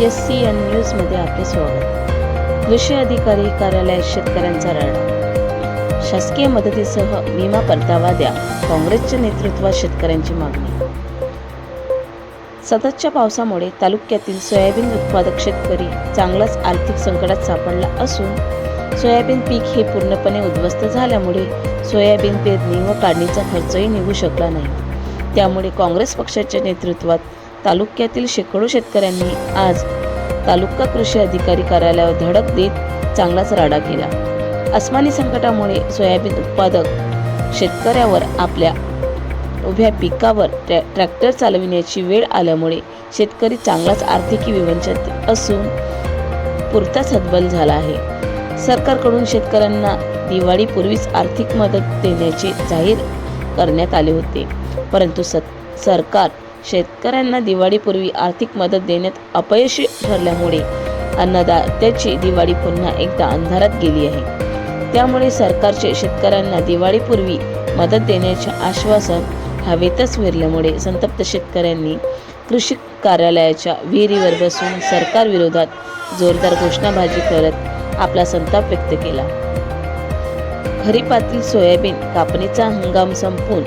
S C N न्यूजमध्ये आपले स्वागत. कृषी अधिकारी कार्यालयात शेतकऱ्यांचा राडा. शासकीय मदतीसह विमा परतावा द्या काँग्रेसच्या नेतृत्वात शेतकऱ्यांची मागणी. सततच्या पावसामुळे तालुक्यातील सोयाबीन उत्पादक शेतकरी चांगलाच आर्थिक संकटात सापडला असून सोयाबीन पीक हे पूर्णपणे उद्ध्वस्त झाल्यामुळे सोयाबीन पेरणी व काढणीचा खर्चही निघू शकला नाही. त्यामुळे काँग्रेस पक्षाच्या नेतृत्वात तालुक्यातील शेकडो शेतकऱ्यांनी आज तालुका कृषी अधिकारी कार्यालयावर धडक देत चांगलाच राडा केला. अस्मानी संकटामुळे सोयाबीन उत्पादक शेतकऱ्यावर आपल्या उभ्या पिकावर ट्रॅ ट्रॅक्टर चालविण्याची वेळ आल्यामुळे शेतकरी चांगलाच आर्थिक विवंचित असून पुरताच हतबल झाला आहे. सरकारकडून शेतकऱ्यांना दिवाळीपूर्वीच आर्थिक मदत देण्याचे जाहीर करण्यात आले होते. परंतु सत सरकार शेतकऱ्यांना दिवाळीपूर्वी आर्थिक मदत देण्यात अपयशी ठरल्यामुळे अन्नदात्याची दिवाळी पुन्हा एकदा अंधारात गेली आहे. त्यामुळे सरकारचे शेतकऱ्यांना दिवाळीपूर्वी मदत देण्याचे आश्वासन हवेतच विरल्यामुळे संतप्त शेतकऱ्यांनी कृषी कार्यालयाच्या विहिरीवर बसून सरकारविरोधात जोरदार घोषणाबाजी करत आपला संताप व्यक्त केला. खरीपातील सोयाबीन कापणीचा हंगाम संपून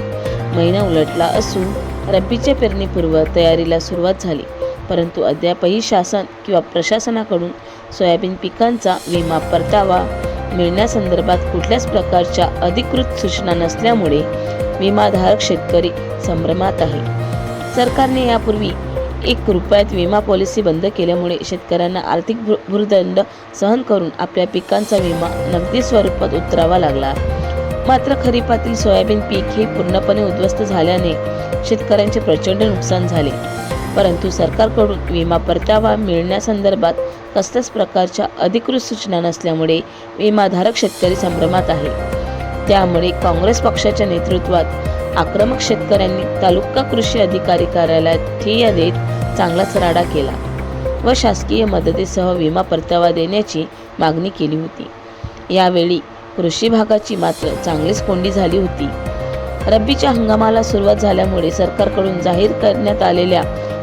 महिना उलटला असून रब्बीच्या पेरणीपूर्व तयारीला सुरुवात झाली. परंतु अद्यापही शासन किंवा प्रशासनाकडून सोयाबीन पिकांचा विमा परतावा मिळण्यासंदर्भात कुठल्याच प्रकारच्या अधिकृत सूचना नसल्यामुळे विमाधारक शेतकरी संभ्रमात आहे. सरकारने यापूर्वी एक रुपयात विमा पॉलिसी बंद केल्यामुळे शेतकऱ्यांना आर्थिक भूर्दंड सहन करून आपल्या पिकांचा विमा नगदी स्वरूपात उतरावा लागला. मात्र खरीपातील सोयाबीन पीक हे पूर्णपणे उद्ध्वस्त झाल्याने शेतकऱ्यांचे प्रचंड नुकसान झाले. परंतु सरकारकडून विमा परतावा मिळण्यासंदर्भात कसल्याच प्रकारच्या अधिकृत सूचना नसल्यामुळे विमाधारक शेतकरी संभ्रमात आहे. त्यामुळे काँग्रेस पक्षाच्या नेतृत्वात आक्रमक शेतकऱ्यांनी तालुका कृषी अधिकारी कार्यालयात ठिय्या देत चांगलाच राडा केला व शासकीय मदतीसह विमा परतावा देण्याची मागणी केली होती. यावेळी कृषी भागाची मात्र चांगलीच कोंडी झाली होती. रब्बीच्या हंगामाला सुरुवात झाल्यामुळे सरकारकडून जाहीर करण्यात आलेल्या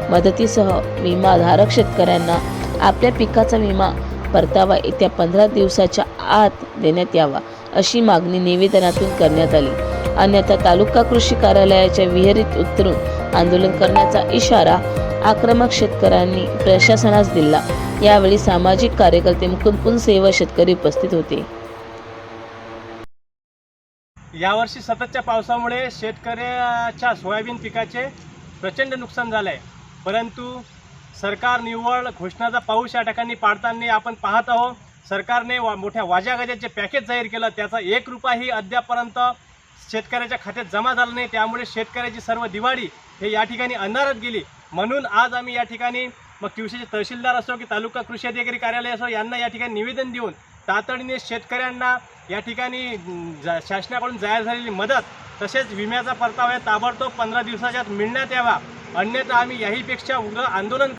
मदतीसह विमाधारक शेतकऱ्यांना आपल्या पिकाचा विमा परतावा येत्या पंधरा दिवसाच्या आत देण्यात यावा अशी मागणी निवेदनातून करण्यात आली. अन्यथा तालुका कृषी कार्यालयाच्या विहिरीत उतरून आंदोलन करण्याचा इशारा आक्रमक शेतकऱ्यांनी प्रशासनास दिला. यावेळी सामाजिक कार्यकर्ते मुकुंद पुनसे व शेतकरी उपस्थित होते. यावर्षी सततच्या पावसामुळे शेतकऱ्याच्या सोयाबीन पिकाचे प्रचंड नुकसान झालं आहे परंतु सरकार निव्वळ घोषणाचा पाऊस या ठिकाणी पाडताना आपण पाहत आहोत. सरकारने वा मोठ्या वाजागाज्याचे पॅकेज जाहीर केलं. त्याचा एक रुपयाही अद्यापर्यंत शेतकऱ्याच्या खात्यात जमा झाला नाही. त्यामुळे शेतकऱ्याची सर्व दिवाळी हे या ठिकाणी अंधारात गेली. म्हणून आज आम्ही या ठिकाणी मग किवशीचे तहसीलदार असो की तालुका कृषी अधिकारी कार्यालय असो यांना या ठिकाणी निवेदन देऊन तातडीने शेतकऱ्यांना या ठिकाणी जा शासनाकडून जाहीर झालेली मदत तसेच विम्याचा परतावा ताबडतोब पंधरा दिवसाच्या मिळण्यात यावा. अन्यथा आम्ही याहीपेक्षा उग्र आंदोलन